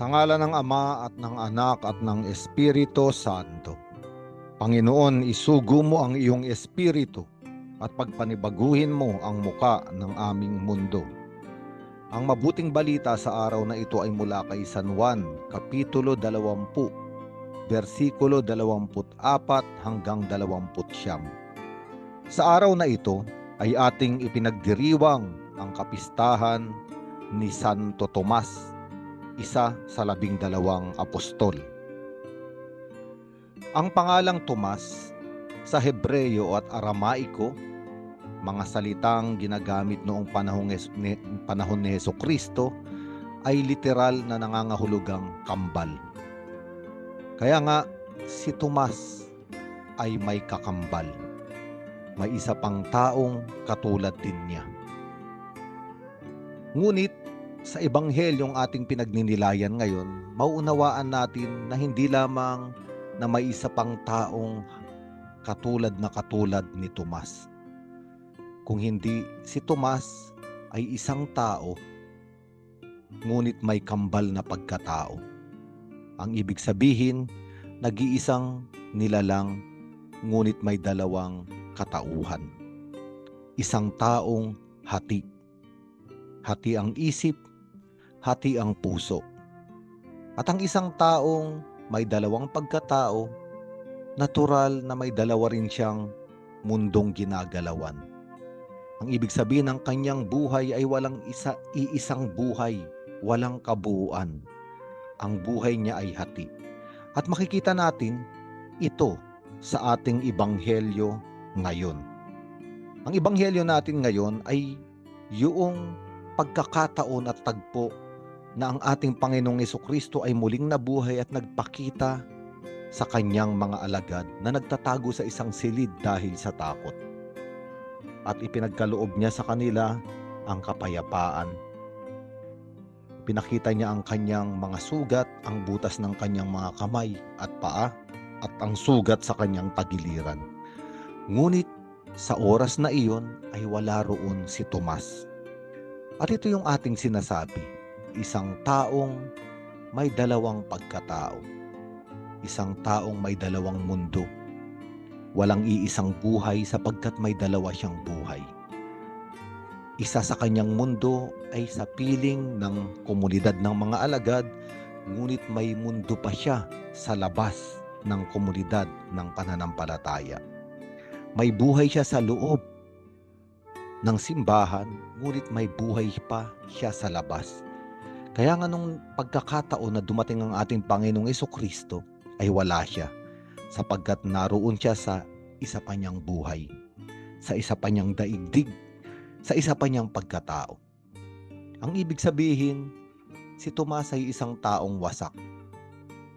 Sa ngala ng Ama at ng Anak at ng Espiritu Santo. Panginoon, isugo mo ang iyong espiritu at pagpanibaguhin mo ang muka ng aming mundo. Ang mabuting balita sa araw na ito ay mula kay San Juan, Kapitulo 20, versikulo 24 hanggang 29. Sa araw na ito ay ating ipinagdiriwang ang kapistahan ni Santo Tomas, isa sa labing dalawang apostol. Ang pangalang Tomas sa Hebreyo at Aramaiko, mga salitang ginagamit noong panahon, ni, panahon ni Heso Kristo, ay literal na nangangahulugang kambal. Kaya nga, si Tomas ay may kakambal. May isa pang taong katulad din niya. Ngunit sa ebanghelyong ating pinagninilayan ngayon, mauunawaan natin na hindi lamang na may isa pang taong katulad na katulad ni Tomas. Kung hindi si Tomas ay isang tao, ngunit may kambal na pagkatao. Ang ibig sabihin, nag-iisang nilalang, ngunit may dalawang katauhan. Isang taong hati. Hati ang isip, hati ang puso. At ang isang taong may dalawang pagkatao, natural na may dalawa rin siyang mundong ginagalawan. Ang ibig sabihin ng kanyang buhay ay walang isa, iisang buhay, walang kabuuan. Ang buhay niya ay hati. At makikita natin ito sa ating ibanghelyo ngayon. Ang ibanghelyo natin ngayon ay yung pagkakataon at tagpo na ang ating Panginoong Kristo ay muling nabuhay at nagpakita sa kanyang mga alagad na nagtatago sa isang silid dahil sa takot. At ipinagkaloob niya sa kanila ang kapayapaan. Pinakita niya ang kanyang mga sugat, ang butas ng kanyang mga kamay at paa, at ang sugat sa kanyang tagiliran. Ngunit sa oras na iyon ay wala roon si Tomas. At ito yung ating sinasabi isang taong may dalawang pagkatao. Isang taong may dalawang mundo. Walang iisang buhay sapagkat may dalawa siyang buhay. Isa sa kanyang mundo ay sa piling ng komunidad ng mga alagad, ngunit may mundo pa siya sa labas ng komunidad ng pananampalataya. May buhay siya sa loob ng simbahan, ngunit may buhay pa siya sa labas kaya nga nung pagkakataon na dumating ang ating Panginoong Iso Kristo ay wala siya sapagkat naroon siya sa isa pa niyang buhay, sa isa pa niyang daigdig, sa isa pa niyang pagkatao. Ang ibig sabihin, si Tomas ay isang taong wasak,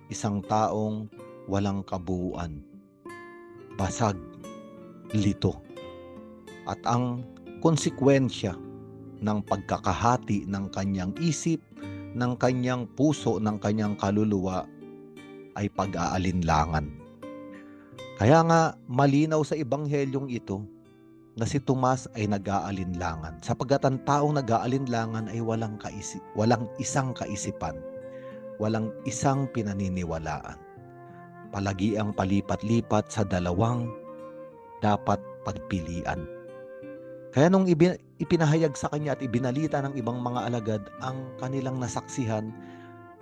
isang taong walang kabuuan, basag, lito. At ang konsekwensya ng pagkakahati ng kanyang isip, ng kanyang puso, ng kanyang kaluluwa ay pag-aalinlangan. Kaya nga malinaw sa ebanghelyong ito na si Tomas ay nag-aalinlangan sapagkat ang taong nag-aalinlangan ay walang kaisip, walang isang kaisipan, walang isang pinaniniwalaan. Palagi ang palipat-lipat sa dalawang dapat pagpilian. Kaya nung ipinahayag sa kanya at ibinalita ng ibang mga alagad ang kanilang nasaksihan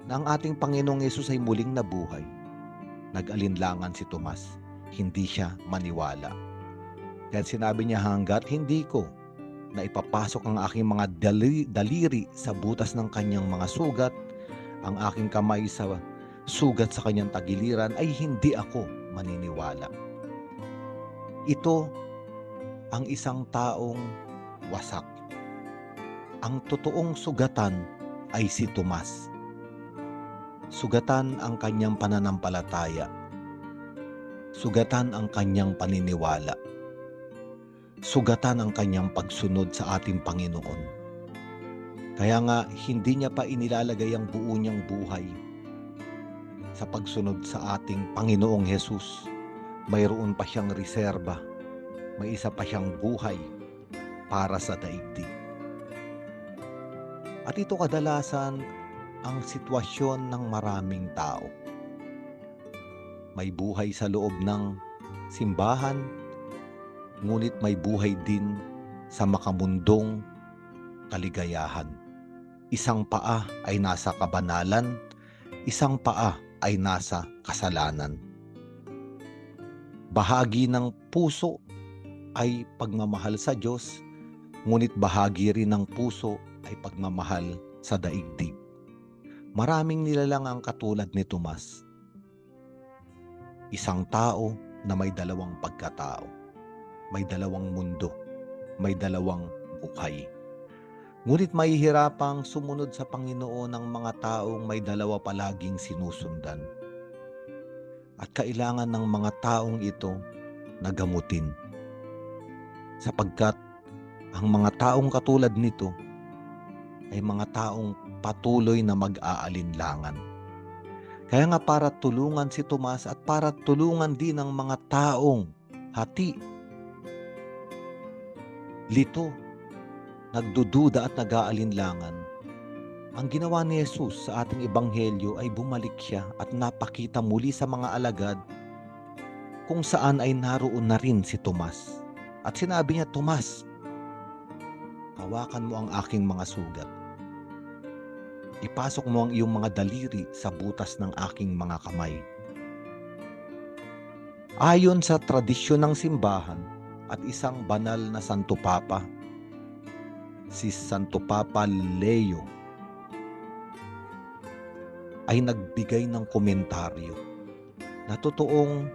na ang ating Panginoong Yesus ay muling nabuhay, nag-alinlangan si Tomas. Hindi siya maniwala. Kaya sinabi niya hanggat hindi ko na ipapasok ang aking mga daliri, daliri sa butas ng kanyang mga sugat, ang aking kamay sa sugat sa kanyang tagiliran, ay hindi ako maniniwala. Ito ang isang taong wasak. Ang totoong sugatan ay si Tomas. Sugatan ang kanyang pananampalataya. Sugatan ang kanyang paniniwala. Sugatan ang kanyang pagsunod sa ating Panginoon. Kaya nga, hindi niya pa inilalagay ang buo niyang buhay sa pagsunod sa ating Panginoong Hesus. Mayroon pa siyang reserba may isa pa siyang buhay para sa daigdig. At ito kadalasan ang sitwasyon ng maraming tao. May buhay sa loob ng simbahan, ngunit may buhay din sa makamundong kaligayahan. Isang paa ay nasa kabanalan, isang paa ay nasa kasalanan. Bahagi ng puso ay pagmamahal sa Diyos, ngunit bahagi rin ng puso ay pagmamahal sa daigdig. Maraming nilalang ang katulad ni Tomas. Isang tao na may dalawang pagkatao, may dalawang mundo, may dalawang buhay. Ngunit mahihirapang sumunod sa Panginoon ng mga taong may dalawa palaging sinusundan. At kailangan ng mga taong ito na gamutin. Sapagkat ang mga taong katulad nito ay mga taong patuloy na mag-aalinlangan. Kaya nga para tulungan si Tomas at para tulungan din ang mga taong hati, lito, nagdududa at nag-aalinlangan, ang ginawa ni Jesus sa ating ebanghelyo ay bumalik siya at napakita muli sa mga alagad kung saan ay naroon na rin si Tomas. At sinabi niya, Tomas, hawakan mo ang aking mga sugat. Ipasok mo ang iyong mga daliri sa butas ng aking mga kamay. Ayon sa tradisyon ng simbahan at isang banal na Santo Papa, si Santo Papa Leo ay nagbigay ng komentaryo na totoong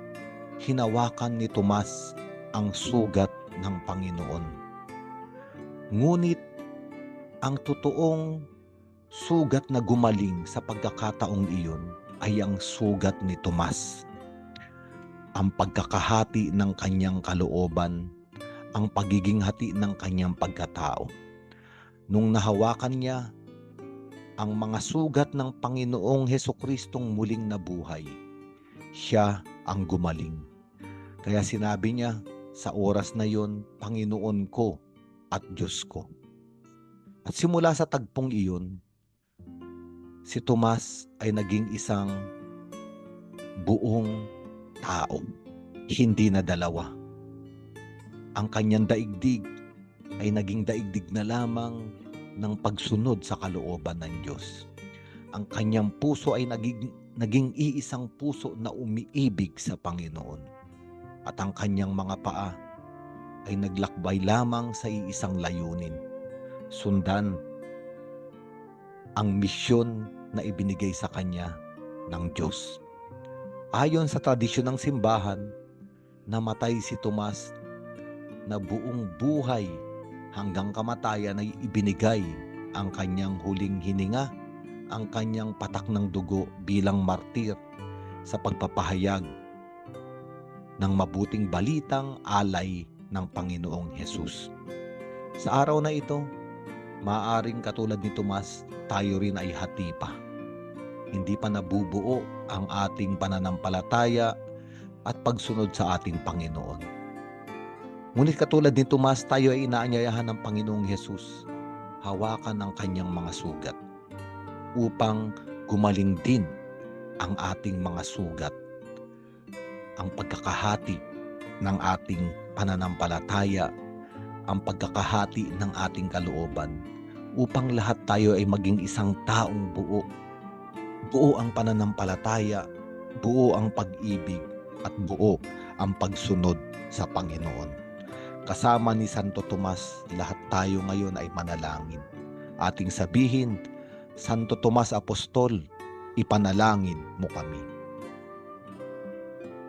hinawakan ni Tomas ang sugat ng Panginoon. Ngunit ang totoong sugat na gumaling sa pagkakataong iyon ay ang sugat ni Tomas. Ang pagkakahati ng kanyang kalooban, ang pagiging hati ng kanyang pagkatao. Nung nahawakan niya ang mga sugat ng Panginoong Heso Kristong muling nabuhay, siya ang gumaling. Kaya sinabi niya, sa oras na yon, Panginoon ko at Diyos ko. At simula sa tagpong iyon, si Tomas ay naging isang buong tao, hindi na dalawa. Ang kanyang daigdig ay naging daigdig na lamang ng pagsunod sa kalooban ng Diyos. Ang kanyang puso ay naging, naging iisang puso na umiibig sa Panginoon. At ang kanyang mga paa ay naglakbay lamang sa iisang layunin. Sundan ang misyon na ibinigay sa kanya ng Diyos. Ayon sa tradisyon ng simbahan, namatay si Tomas na buong buhay hanggang kamatayan ay ibinigay ang kanyang huling hininga, ang kanyang patak ng dugo bilang martir sa pagpapahayag ng mabuting balitang alay ng Panginoong Hesus. Sa araw na ito, maaring katulad ni Tomas, tayo rin ay hati pa. Hindi pa nabubuo ang ating pananampalataya at pagsunod sa ating Panginoon. Ngunit katulad ni Tomas, tayo ay inaanyayahan ng Panginoong Hesus. Hawakan ang kanyang mga sugat upang gumaling din ang ating mga sugat. Ang pagkakahati ng ating pananampalataya, ang pagkakahati ng ating kalooban upang lahat tayo ay maging isang taong buo. Buo ang pananampalataya, buo ang pag-ibig, at buo ang pagsunod sa Panginoon. Kasama ni Santo Tomas, lahat tayo ngayon ay manalangin. Ating sabihin, Santo Tomas Apostol, ipanalangin mo kami.